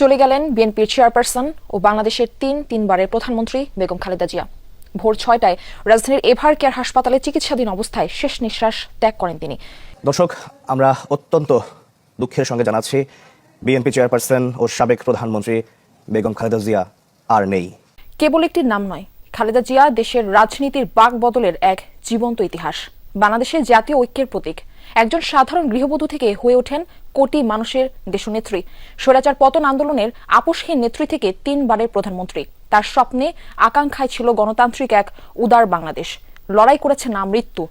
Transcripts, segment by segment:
চলে গেলেন বিএনপির চেয়ারপারসন ও বাংলাদেশের তিন তিনবারের প্রধানমন্ত্রী বেগম খালেদা জিয়া। ভোর ছয়টায় রাজধানীর এভার কেয়ার হাসপাতালে চিকিৎসাধীন অবস্থায় শেষ নিঃশ্বাস ত্যাগ করেন তিনি। দর্শক আমরা অত্যন্ত দুঃখের সঙ্গে জানাচ্ছি বিএনপি চেয়ারপারসন ও সাবেক প্রধানমন্ত্রী বেগম খালেদা জিয়া আর নেই। কেবল একটি নাম নয় খালেদা জিয়া দেশের রাজনীতির বাক বদলের এক জীবন্ত ইতিহাস। বাংলাদেশের জাতীয় ঐক্যের প্রতীক। একজন সাধারণ গৃহবধূ থেকে হয়ে ওঠেন কোটি মানুষের দেশনেত্রী। স্বৈরাচার পতন আন্দোলনের আপোষহীন নেত্রী থেকে তিনবারের প্রধানমন্ত্রী। তার স্বপ্নে আকাঙ্ক্ষায় ছিল গণতান্ত্রিক এক উদার বাংলাদেশ। লড়াই করেছে না মৃত্যু।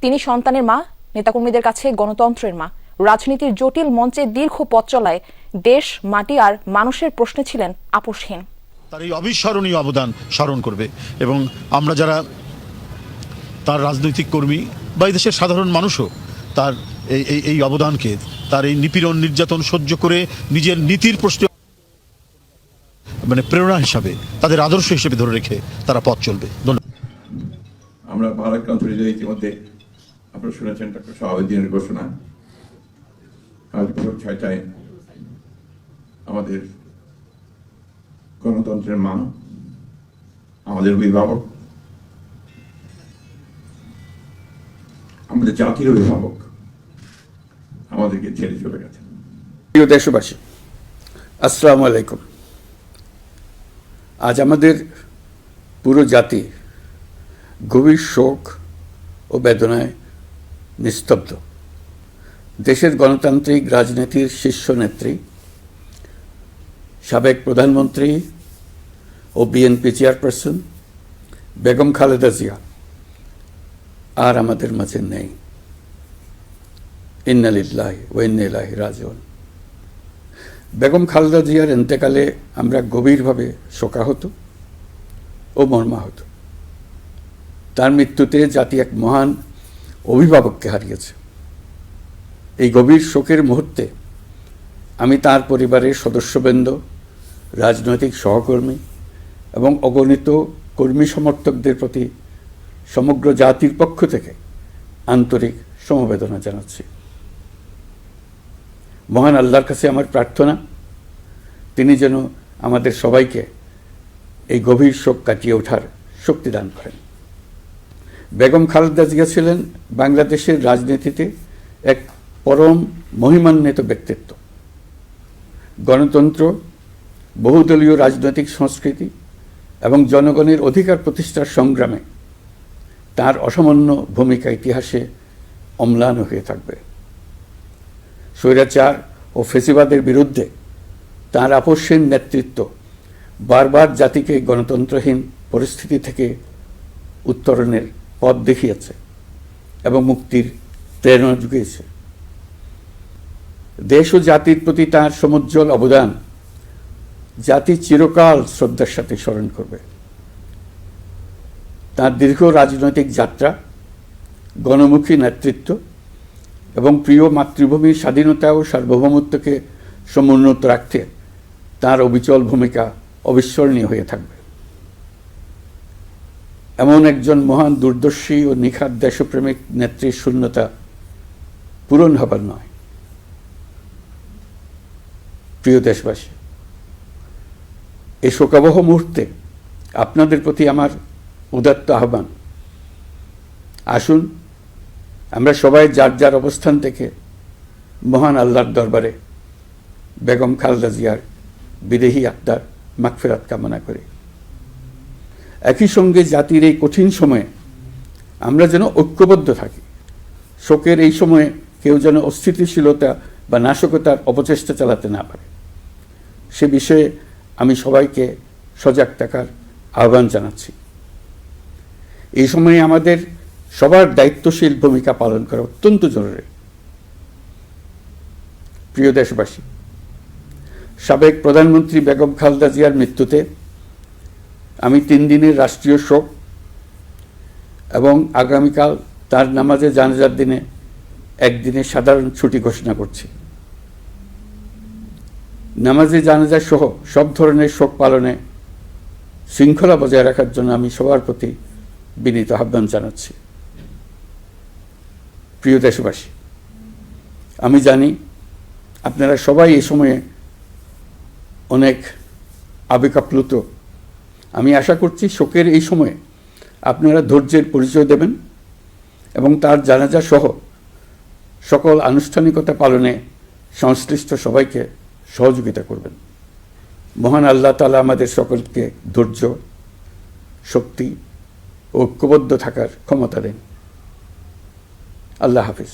তিনি সন্তানের মা, নেতাকর্মীদের কাছে গণতন্ত্রের মা। রাজনীতির জটিল মঞ্চে দীর্ঘ পথ চলায় দেশ, মাটি আর মানুষের প্রশ্নে ছিলেন আপোষহীন। তার এই অবিস্মরণীয় অবদান স্মরণ করবে এবং আমরা যারা তার রাজনৈতিক কর্মী বা এই দেশের সাধারণ মানুষও তার এই এই অবদানকে, তার এই নিপীড়ন, নির্যাতন সহ্য করে নিজের নীতির প্রশ্ন মানে প্রেরণা হিসাবে, তাদের আদর্শ হিসেবে ধরে রেখে তারা পথ চলবে। ধন্যবাদ। আমরা ভারতকান্ত বিজয় ইতিমধ্যে আপনারা শুনেছেন ডক্টর শাহাবুদ্দিনের ঘোষণা। আজ ভোর ছয়টায় আমাদের গণতন্ত্রের মা আমাদের অভিভাবক আমাদের জাতির অভিভাবক আমাদেরকে ছেড়ে চলে গেছেন প্রিয় দেশবাসী, আসসালামু আলাইকুম। আজ আমাদের পুরো জাতি গভীর শোক ও বেদনায় নিস্তব্ধ। দেশের গণতান্ত্রিক রাজনীতির শীর্ষ নেত্রী, সাবেক প্রধানমন্ত্রী ও বিএনপি চেয়ারপারসন বেগম খালেদা জিয়া আর আমাদের মাঝে নেই। ইন্নালিল্লাহ ওয়েন্নাইলাহি রাজিউন। বেগম খালদা জিয়ার এন্তেকালে আমরা গভীরভাবে শোকাহত ও মর্মাহত। তার মৃত্যুতে জাতি এক মহান অভিভাবককে হারিয়েছে। এই গভীর শোকের মুহূর্তে আমি তার পরিবারের সদস্যবৃন্দ, রাজনৈতিক সহকর্মী এবং অগণিত কর্মী সমর্থকদের প্রতি সমগ্র জাতির পক্ষ থেকে আন্তরিক সমবেদনা জানাচ্ছি। মহান আল্লাহর কাছে আমার প্রার্থনা, তিনি যেন আমাদের সবাইকে এই গভীর শোক কাটিয়ে ওঠার শক্তি দান করেন। বেগম খালেদা জিয়া ছিলেন বাংলাদেশের রাজনীতিতে এক পরম মহিমান্বিত ব্যক্তিত্ব। গণতন্ত্র, বহুদলীয় রাজনৈতিক সংস্কৃতি এবং জনগণের অধিকার প্রতিষ্ঠার সংগ্রামে তার অসামান্য ভূমিকা ইতিহাসে অম্লান হয়ে থাকবে। স্বৈরাচার ও ফেসিবাদের বিরুদ্ধে তার আপসীন নেতৃত্ব বারবার জাতিকে গণতন্ত্রহীন পরিস্থিতি থেকে উত্তরণের পথ দেখিয়েছে এবং মুক্তির প্রেরণা জুগিয়েছে। দেশ ও জাতির প্রতি তাঁর সমুজ্জ্বল অবদান জাতি চিরকাল শ্রদ্ধার সাথে স্মরণ করবে। তার দীর্ঘ রাজনৈতিক যাত্রা, গণমুখী নেতৃত্ব এবং প্রিয় মাতৃভূমির স্বাধীনতা ও সার্বভৌমত্বকে সমুন্নত রাখতে তার অবিচল ভূমিকা অবিস্মরণীয় হয়ে থাকবে। এমন একজন মহান দূরদর্শী ও নিখাত দেশপ্রেমিক নেত্রীর শূন্যতা পূরণ হবার নয়। প্রিয় দেশবাসী এই শোকাবহ মুহূর্তে আপনাদের প্রতি আমার উদাত্ত আহ্বান। আসুন, আমরা সবাই যার যার অবস্থান থেকে মহান আল্লাহর দরবারে বেগম খালদা জিয়ার বিদেহী আত্মার মাগফেরাত কামনা করি। একই সঙ্গে জাতির এই কঠিন সময়ে আমরা যেন ঐক্যবদ্ধ থাকি। শোকের এই সময়ে কেউ যেন অস্থিতিশীলতা বা নাশকতার অপচেষ্টা চালাতে না পারে। সে বিষয়ে আমি সবাইকে সজাগ থাকার আহ্বান জানাচ্ছি। এই সময়ে আমাদের সবার দায়িত্বশীল ভূমিকা পালন করা অত্যন্ত জরুরি। প্রিয় দেশবাসী, সাবেক প্রধানমন্ত্রী বেগম খালদা জিয়ার মৃত্যুতে আমি তিন দিনের রাষ্ট্রীয় শোক এবং আগামীকাল তার নামাজে জানাজার দিনে একদিনের সাধারণ ছুটি ঘোষণা করছি। নামাজে জানাজা সহ সব ধরনের শোক পালনে শৃঙ্খলা বজায় রাখার জন্য আমি সবার প্রতি বিনীত আহ্বান জানাচ্ছি। প্রিয় দেশবাসী, আমি জানি আপনারা সবাই এই সময়ে অনেক আবেগাপ্লুত আমি আশা করছি শোকের এই সময়ে আপনারা ধৈর্যের পরিচয় দেবেন এবং তার জানাজা সহ সকল আনুষ্ঠানিকতা পালনে সংশ্লিষ্ট সবাইকে সহযোগিতা করবেন। মহান আল্লাহ তালা আমাদের সকলকে ধৈর্য, শক্তি ঐক্যবদ্ধ থাকার ক্ষমতা দেন। আল্লাহ হাফিজ।